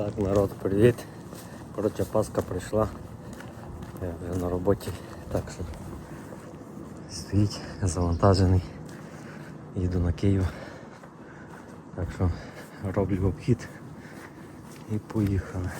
Так, народ, привіт. Коротше, Паска прийшла. Я вже на роботі, так що стоїть завантажений. Їду на Київ. Так що роблю обхід і поїхали.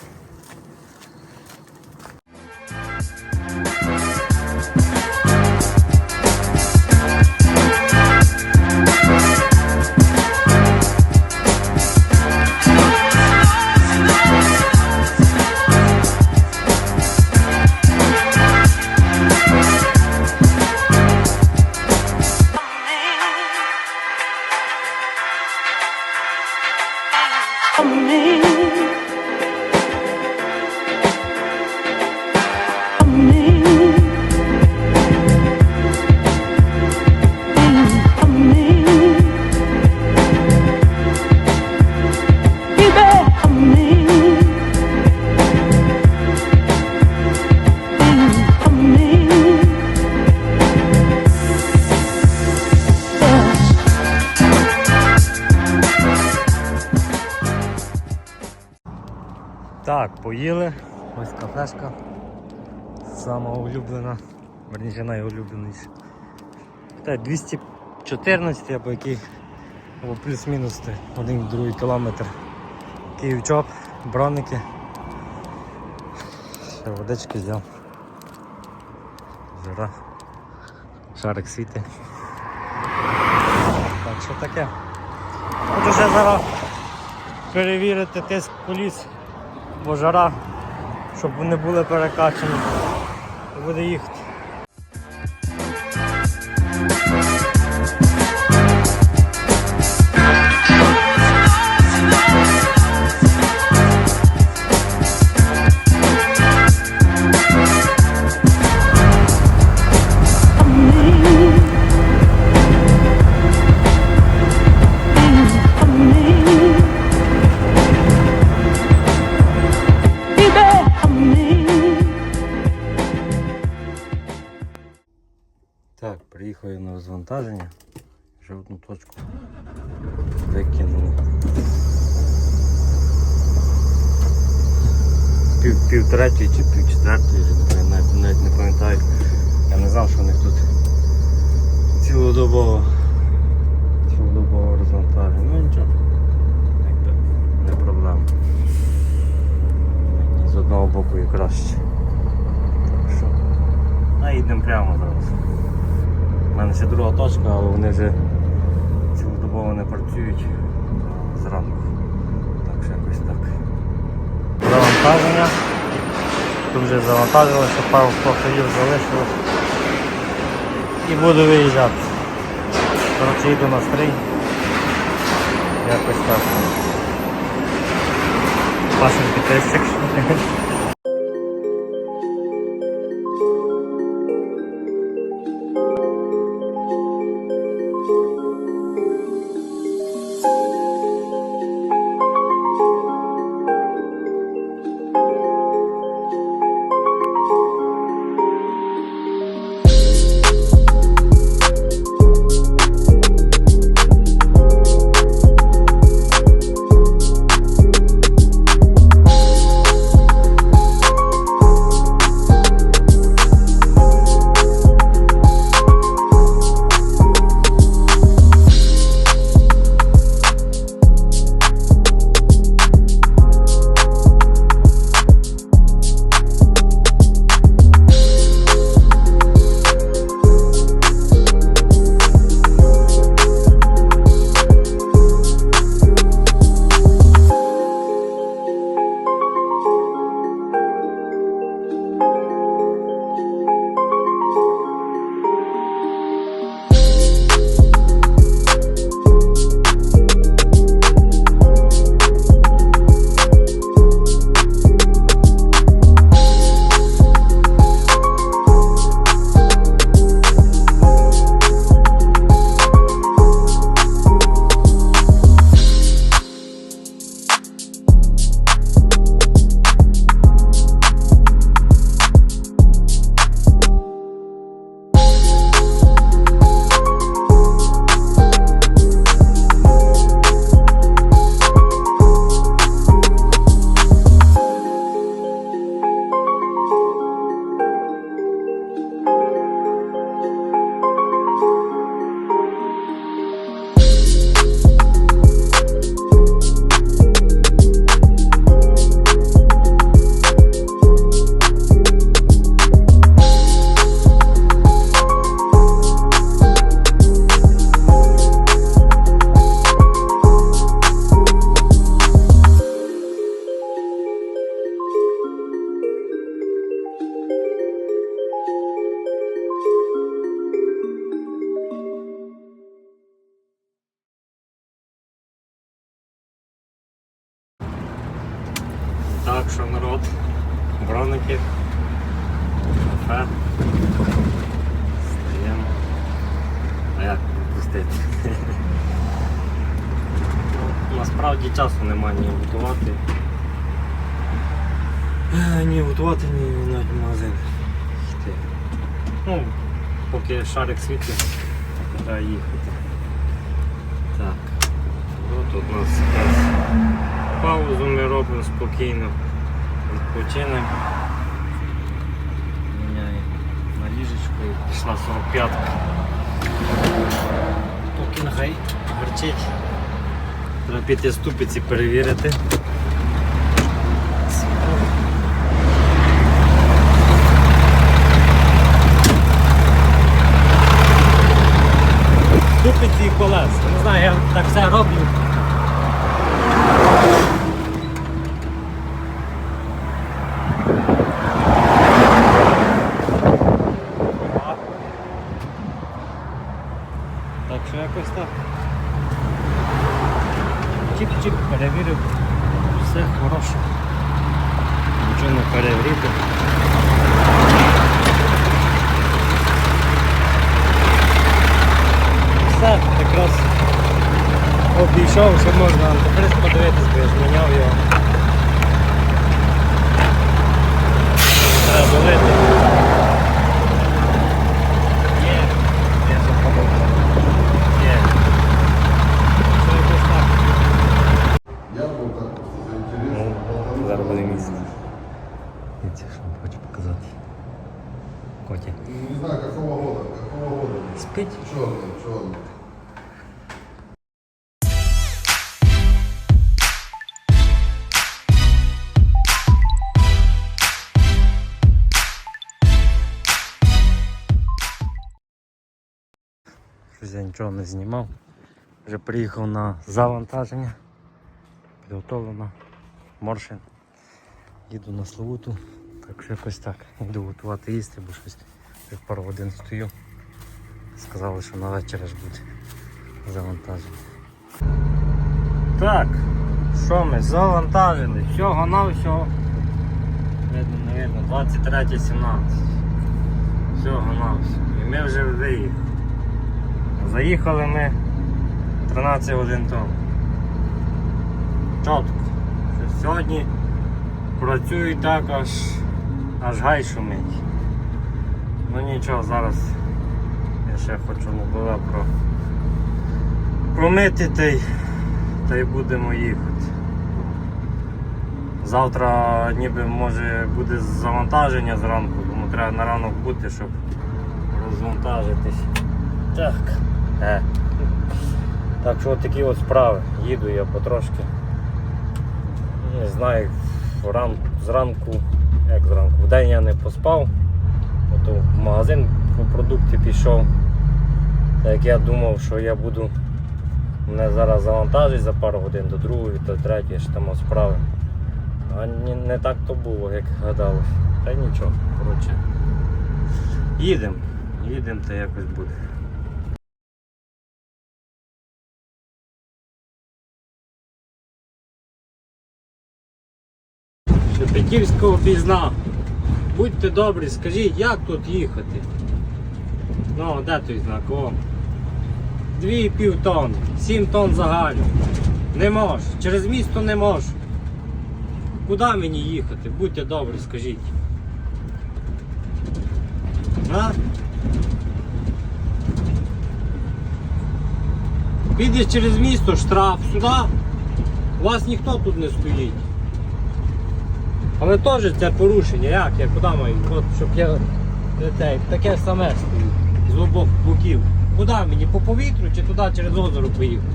Кафешка. Сама улюблена. Верніше найулюбленіша. Та 214 або який або плюс-мінус один другий кілометр. Київчоп, бронники. Ще водички взяв. Жара. Шарик світи. Так що таке. Хочу ще зараз перевірити тиск коліс, бо жара, щоб вони були перекачані. Буде їхати. На розвантаження. Вже одну точку викинули. Пів, пів третьої чи пів четвертої, навіть, навіть не пам'ятаю. Я не знав, що у них тут цілодобово цілодобово розвантаження. Ну нічого. Не проблема. З одного боку і краще. Так що. А йдемо прямо зараз. У мене ще друга точка, але вони вже цілодобово не працюють зранку. Так що якось так. Завантаження. Тут вже завантажили, що пару профілів залишилось. І буду виїжджати. Коротше їду на стрій. Якось так. Пасенький тестик. Насправді часу немає ні готувати. Е, Ні готувати, ні навіть в магазин. йти. Ну, поки шарик світить, треба їхати. Так. От у нас якраз паузу ми робимо спокійно. Відпочинемо. Міняємо на ліжечку і пішла 45-ка. Поки нехай гарчить. Треба піти ступиці перевірити. Ступиці і колес. Не знаю, я так все роблю. Так що якось так. Чик-чик перевірив. Все хороше. Нічого не перегріти. Все, якраз обійшов, що Я нічого не знімав. Вже приїхав на завантаження. Підготовлено. Моршин. Їду на Славуту. Так що якось так. Йду готувати їсти, бо щось вже пару годин стою. Сказали, що на вечір аж буде завантаження. Так, що ми завантажили? Всього на всього. Видно, не видно, 23.17. Всього на всього. І ми вже виїхали. Заїхали ми 13 годин тому. Чітко. Що Сьогодні працюю так аж аж гай шумить. Ну нічого, зараз я ще хочу лобове про промити та й, та й будемо їхати. Завтра ніби може буде завантаження зранку, тому треба на ранок бути, щоб розвантажитись. Так. Е. Так що такі от справи. Їду я потрошки. Не знаю, ран, зранку, як зранку, в день я не поспав. Ото в магазин по продукти пішов. Так як я думав, що я буду мене зараз завантажить за пару годин до другої, до третьої ж там справи. А ні, не так то було, як гадалось. Та нічого, коротше. Їдемо, їдемо, то якось буде. Шепетівського пізна. Будьте добрі, скажіть, як тут їхати? Ну, де той знак? О. Дві і пів тонн, сім тонн загально. Не можу, через місто не можу. Куди мені їхати? Будьте добрі, скажіть. А? Підеш через місто, штраф, сюди. У вас ніхто тут не стоїть. Але теж це порушення, як я куди маю? От щоб я не таке саме стою з обох боків. Куди мені? По повітрю чи туди через озеро поїхати?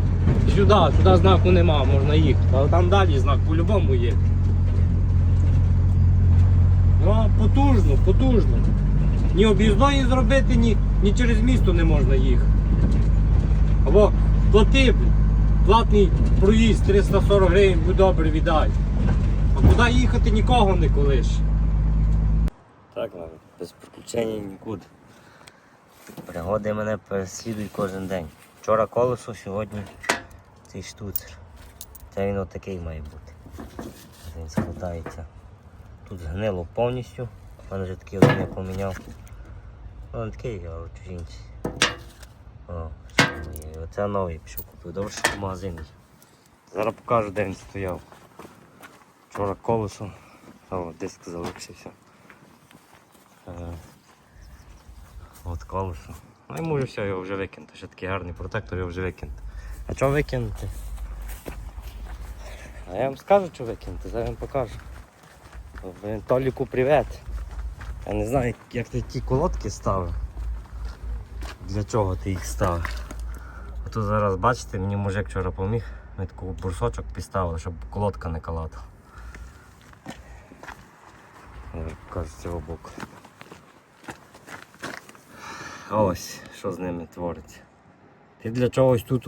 Сюди, сюди знаку нема, можна їхати. Але там далі знак по-любому є. Ну, потужно, потужно. Ні об'їзної зробити, ні, ні через місто не можна їхати. Або плати, платний проїзд 340 гривень, будь добре віддай. А куди їхати нікого не колиш. Так, без приключень нікуди. Пригоди мене переслідують кожен день. Вчора колесо, сьогодні цей штуцер. Це він отакий має бути. Він складає. виглядається. Тут згнило повністю. У мене вже такий один я поміняв. Ну, такий, а чужинці. О, що мені. Оце новий пішов купив. Добре, що в магазині. Зараз покажу, де він стояв. Вчора колесо. О, диск залишився. Е, От колесо. Ну йому вже все, його вже викинути. Ще такий гарний протектор, його вже викинути. А чого викинути? А я вам скажу, що викинути, зараз вам покажу. Толіку привіт. Я не знаю, як ти ті колодки ставив. Для чого ти їх ставив? А тут зараз бачите, мені мужик вчора поміг. Ми таку брусочок підставили, щоб колодка не калата. З цього боку. Ось, що з ними твориться. Ти для чогось тут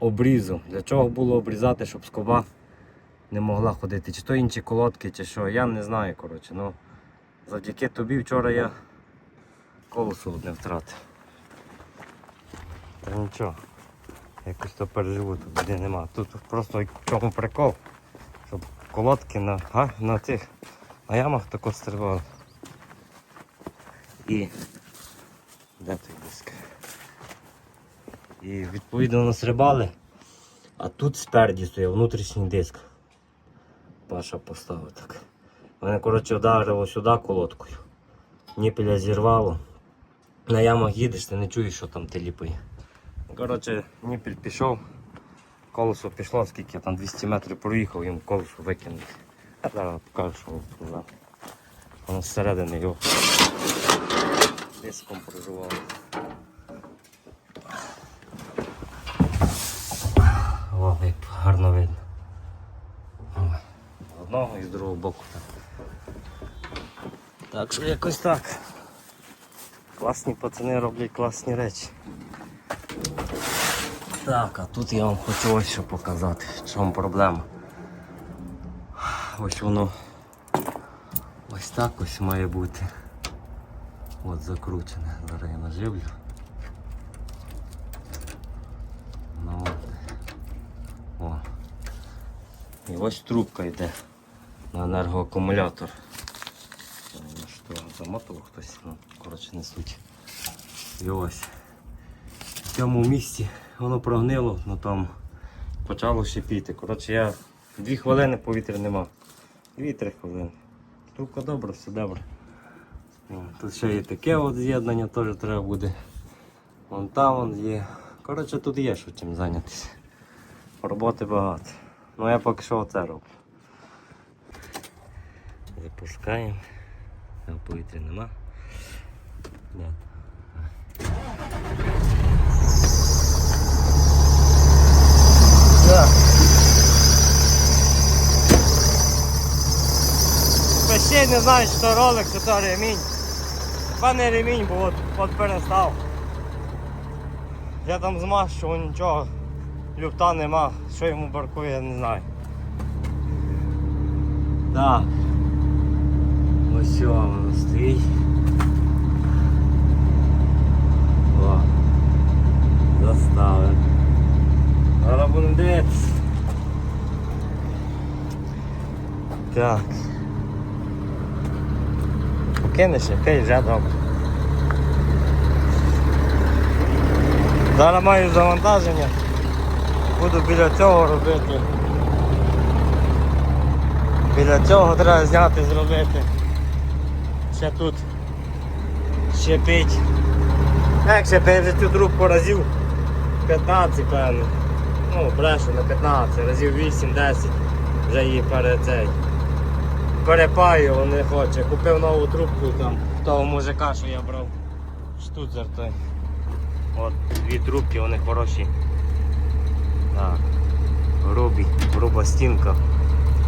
обрізав. Для чого було обрізати, щоб скоба не могла ходити. Чи то інші колодки, чи що. Я не знаю, коротше. Ну, завдяки тобі вчора я колесо одне втратив. Та нічого. Якось то переживу, тут де нема. Тут просто в чому прикол, щоб колодки на, а, на цих на ямах тако стрибали. І де той диск? І відповідно настрибали, а тут спереді стояв внутрішній диск. Паша поставив так. Мене, коротше, вдарило сюди колодкою. Ніпеля зірвало. На ямах їдеш, ти не чуєш, що там ти ліпає. Коротше, ніпель пішов, колесо пішло, скільки я там 200 метрів проїхав, їм колесо викинути. Зараз покажу, що туди. Воно зсередини його диском проживало. О, як гарно видно. О, З одного і з другого боку. Так. так що якось так. Класні пацани роблять класні речі. Так, а тут я вам хочу ось що показати. В чому проблема. Ось воно ось так ось має бути. От закручене. Зараз я наживлю. Ну. О. І ось трубка йде на енергоакумулятор. Що замотував хтось, ну, коротше не суть. І ось. В цьому місці воно прогнило, ну там почало шипіти. Коротше, я дві хвилини повітря нема. Дві-три хвилини. Трубка добра, все добре. Тут ще є таке от з'єднання, теж треба буде. Вон там вон є. Коротше, тут є що чим зайнятися. Роботи багато. Ну я поки що оце роблю. Запускаємо. Повітря нема. Де? Так. Ще не знаю, чи ролик, чи то ремінь. Пане ремінь, бо от, от перестав. Я там змащував нічого, люфта нема, що йому баркує, я не знаю. Так. Ось воно стоїть. О. Заставив. Зараз будемо дивитися. Так. Покинеш, окей, вже добре. Зараз маю завантаження. Буду біля цього робити. Біля цього треба зняти, зробити. Ще тут щепить. Як щепить вже цю трубку разів 15, певно. Ну, брешу на 15, разів 8-10 вже її пере цей. Перепаю, не хоче. Купив нову трубку там, того мужика, що я брав. Штуцер той. От дві трубки, вони хороші. Так. Грубі, груба стінка.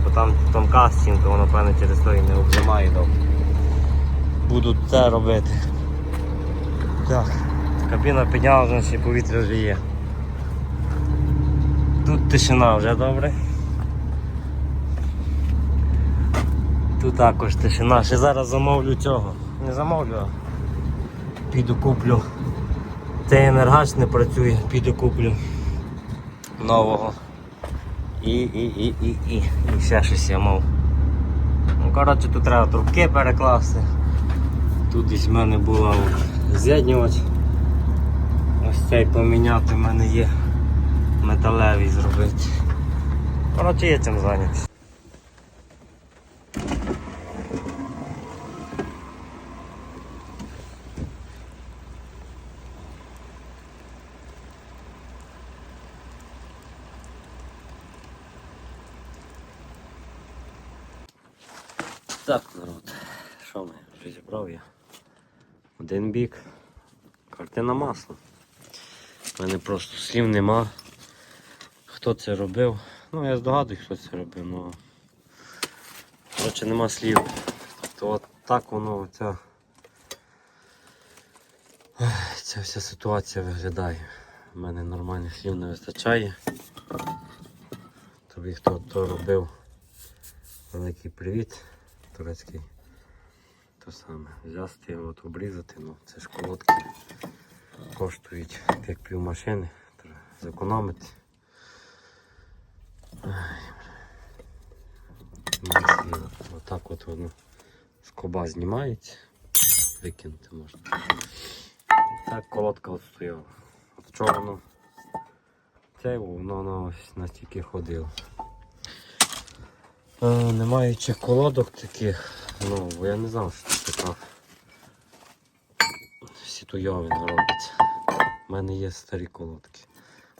Бо там тонка стінка, воно певно через то і не обжимає добре. Буду це робити. Так. Кабіна підняла, значить повітря вже є. Тут тишина вже добре. Тут також тишина. Ще зараз замовлю цього. Не замовлю, а піду куплю. Цей енергач не працює, піду куплю нового. І, і, і, і, і. І ще щось я мав Коротше, тут треба трубки перекласти. Тут десь в мене була з'єднювач. Ось цей поміняти в мене є металевий зробити. Коротше, є цим зайнятися. Так, народ, що ми вже зібрав я? Один бік, картина масла. У мене просто слів нема. Хто це робив? Ну я здогадуюсь, хто це робив, але коротше нема слів. То от так воно оця, ця вся ситуація виглядає. У мене нормальних слів не вистачає. Тобі хто то робив. Великий привіт, турецький. То саме. Взяти, от обрізати, ну це ж колодки коштують як пів машини, треба зекономити. Отак от воно скоба знімається, викинути можна. Так колодка от стояла. От чого воно це воно ось настільки ходило. Е, Не маючи колодок таких, ну, я не знав, що це така сітуйовина робиться. У мене є старі колодки.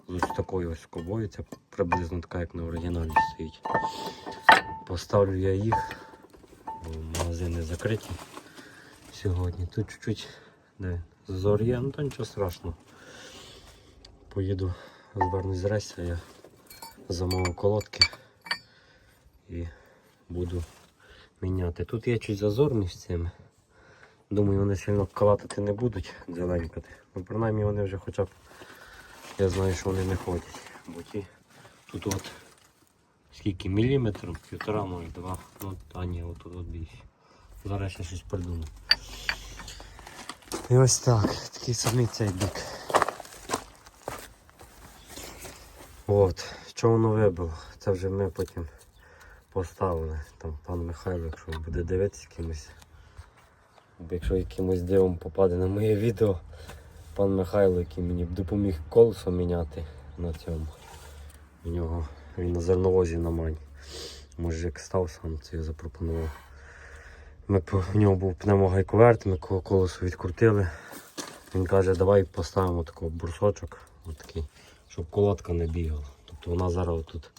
З такою ось скобою, це приблизно така, як на оригіналі стоїть. Поставлю я їх, бо магазини закриті сьогодні. Тут чуть-чуть зазор є, ну то нічого страшного. Поїду, звернусь з рейсу, я замовив колодки буду міняти. Тут є чуть зазор між цими. Думаю, вони сильно калатати не будуть, зеленькати. Ну, принаймні вони вже хоча б я знаю, що вони не ходять. Бо ті тут от скільки міліметрів, півтора, може, два. Ну, а ні, отут от більше. Зараз ще щось придумаю. І ось так, такий самий цей бік. От, що воно вибило, це вже ми потім поставили. Там пан Михайло, якщо буде дивитися кимось. Якщо якимось дивом попаде на моє відео, пан Михайло, який мені допоміг колесо міняти на цьому. У нього він на зерновозі на мані. Мужик став сам це я запропонував. Ми, в нього був пневмогайковерт, ми колесо відкрутили. Він каже, давай поставимо такий брусочок, отакий, щоб колодка не бігала. Тобто вона зараз тут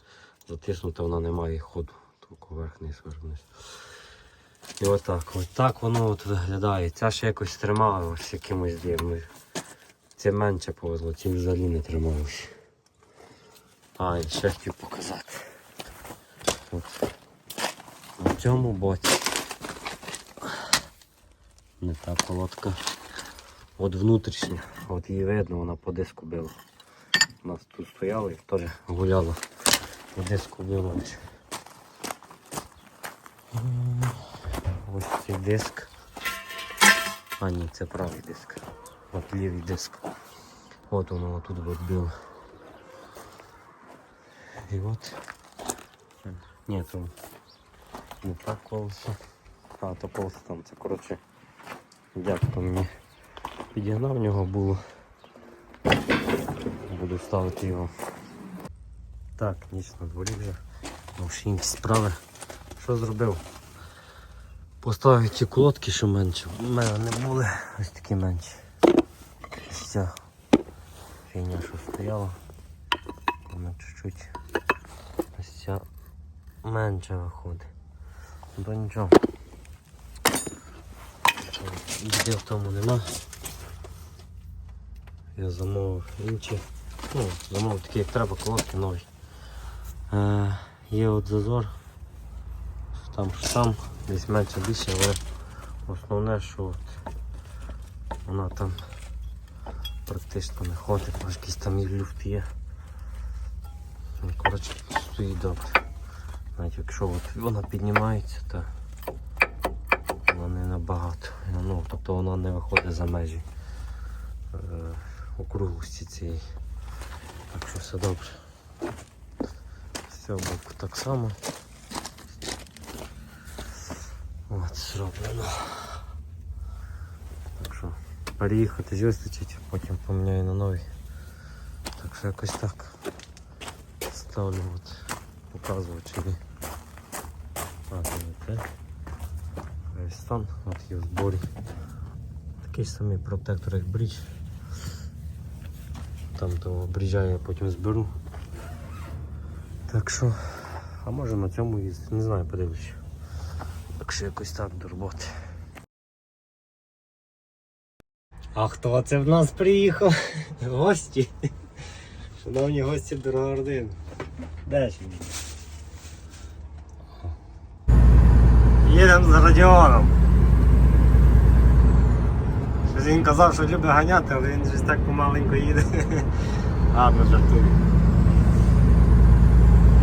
затиснута, вона не має ходу. Вверх вниз вниз. І отак, от так воно от виглядає. Ця ще якось трималась якимось дивом. Це менше повезло, ці взагалі не трималися. А, і ще хотів показати. От. На цьому боці. Не та колодка. От внутрішня, от її видно, вона по диску била. У нас тут стояла і теж гуляла. По диску била. Ось. Цей диск. А ні, це правий диск. От лівий диск. От воно тут от било. І от. Ні, то не так колесо. А, то колесо там, це коротше. Дядько мені підігнав нього було. Буду ставити його. Так, ніч на дворі вже. Ну, ще інші справи. Що зробив? Поставив ті колодки, що менше. У мене не були, ось такі менші. Ось ця фігня, що стояла. Вона чуть-чуть ось ця менше виходить. То нічого. Біди в тому нема. Я замовив інші. Ну, замовив такі, як треба, колодки нові. Е, є от зазор. Там, що там, десь менше більше, але основне, що от вона там практично не ходить, може якийсь там і люфт є. Ну, Коротше, стоїть добре. Навіть якщо от вона піднімається, то вона не набагато. Ну, тобто вона не виходить за межі е, округлості цієї. Так що все добре. З боку так само. Зроблено. Так що переїхати вистачить, потім поміняю на новий. Так що якось так. Ставлю от те. Весь стан, от є в зборі. Такий самий протектор, як брідж. Там того бріджа я потім зберу. Так що, а може на цьому їздити, не знаю, подивлюсь. Так що якось так до роботи. А хто це в нас приїхав? Гості. Шановні гості Дорогородин. Де ж він? Їдемо за Радіоном. Щось він казав, що любить ганяти, але він щось так помаленьку їде. Ладно, жартую.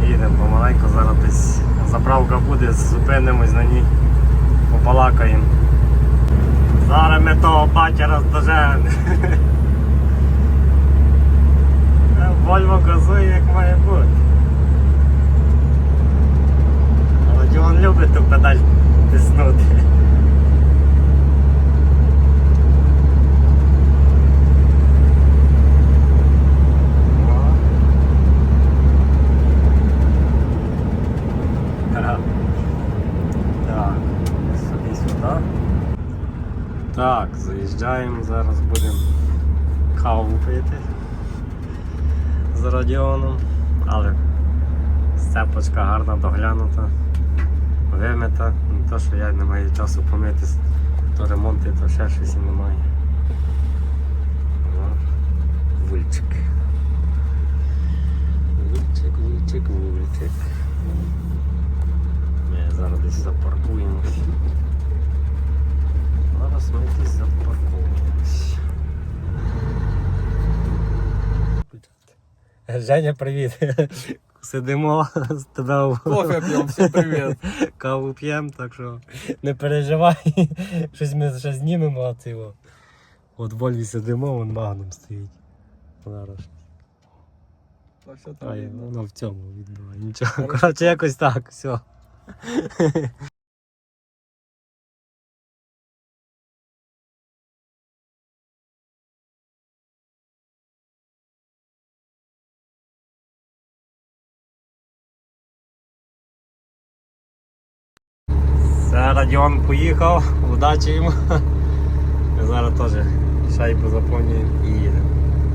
Їдемо помаленьку, зараз десь заправка буде, зупинимось на ній, побалакаємо. Зараз ми того батя роздожемо. Вольво газує як має бути. Але Діон любить ту педаль тиснути. О. Так. Так, собі сюди. Так, заїжджаємо, зараз будемо каву пити з радіоном, але сцепочка гарна доглянута, вимита, не то, що я не маю часу помитись, то ремонти, то ще щось немає. Вульчик. Вульчик, вульчик, вульчик. Ми зараз десь запаркуємось. Зараз десь запаркуємось. Женя, привіт. Сидимо з тебе Кофе пьем, всем привет. каву п'ємо, так що не переживай. Щось ми ще знімемо, а це його. От в Вольві сидимо, вон магнум стоїть. Зараз. Да всё А, там видно. воно в цьому відно. Нічого. Коротше, якось так, все. Все, Радіон поїхав, удачі йому. Зараз теж шайбу заповнюємо і їдемо.